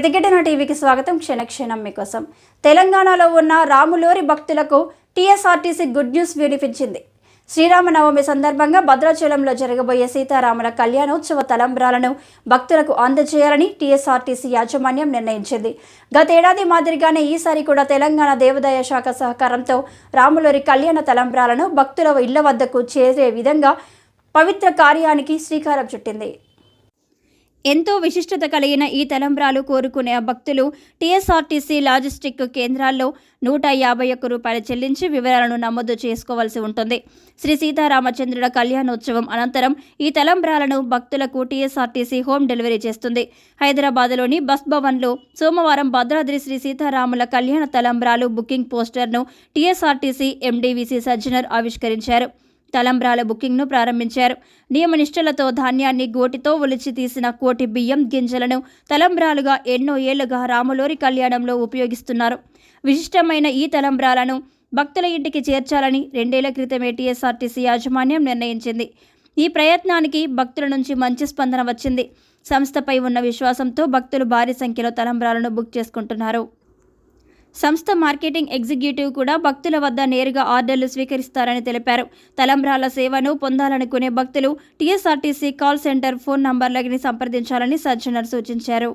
ప్రతిఘటన టీవీకి స్వాగతం. క్షణక్షణం మీకోసం. తెలంగాణలో ఉన్న రాములోరి భక్తులకు టీఎస్ఆర్టీసీ గుడ్ న్యూస్ వినిపించింది. శ్రీరామనవమి సందర్భంగా భద్రాచలంలో జరగబోయే సీతారాముల కళ్యాణోత్సవ తలంబ్రాలను భక్తులకు అందజేయాలని టీఎస్ఆర్టీసీ యాజమాన్యం నిర్ణయించింది. గతేడాది మాదిరిగానే ఈసారి కూడా తెలంగాణ దేవాదాయ శాఖ సహకారంతో రాములోరి కళ్యాణ తలంబ్రాలను భక్తుల ఇళ్ళ వద్దకు చేరే విధంగా పవిత్ర కార్యానికి శ్రీకారం చుట్టింది. ఎంతో విశిష్టత కలిగిన ఈ తలంబ్రాలు కోరుకునే భక్తులు టీఎస్ఆర్టీసీ లాజిస్టిక్ కేంద్రాల్లో నూట యాభై ఒక్క రూపాయలు చెల్లించి వివరాలను నమోదు చేసుకోవాల్సి ఉంటుంది. శ్రీ సీతారామచంద్రుల కళ్యాణోత్సవం అనంతరం ఈ తలంబ్రాలను భక్తులకు టీఎస్ఆర్టీసీ హోమ్ డెలివరీ చేస్తుంది. హైదరాబాద్లోని బస్ భవన్లో సోమవారం భద్రాద్రి శ్రీ సీతారాముల కళ్యాణ తలంబ్రాలు బుకింగ్ పోస్టర్ను టీఎస్ఆర్టీసీ ఎండీవీసీ సజ్జనర్ ఆవిష్కరించారు. తలంబ్రాల బుకింగ్ను ప్రారంభించారు. నియమనిష్టలతో ధాన్యాన్ని గోటితో ఒలిచి తీసిన కోటి బియ్యం గింజలను తలంబ్రాలుగా ఎన్నో ఏళ్ళుగా రాములోరి కళ్యాణంలో ఉపయోగిస్తున్నారు. విశిష్టమైన ఈ తలంబ్రాలను భక్తుల ఇంటికి చేర్చాలని రెండేళ్ళ క్రితమే టీఎస్ఆర్టీసీ యాజమాన్యం నిర్ణయించింది. ఈ ప్రయత్నానికి భక్తుల నుంచి మంచి స్పందన వచ్చింది. సంస్థపై ఉన్న విశ్వాసంతో భక్తులు భారీ సంఖ్యలో తలంబ్రాలను బుక్ చేసుకుంటున్నారు. సంస్థ మార్కెటింగ్ ఎగ్జిక్యూటివ్ కూడా భక్తుల వద్ద నేరుగా ఆర్డర్లు స్వీకరిస్తారని తెలిపారు. తలంబ్రాల సేవను పొందాలనుకునే భక్తులు టీఎస్ఆర్టీసీ కాల్ సెంటర్ ఫోన్ నంబర్లని సంప్రదించాలని సజ్జనర్ సూచించారు.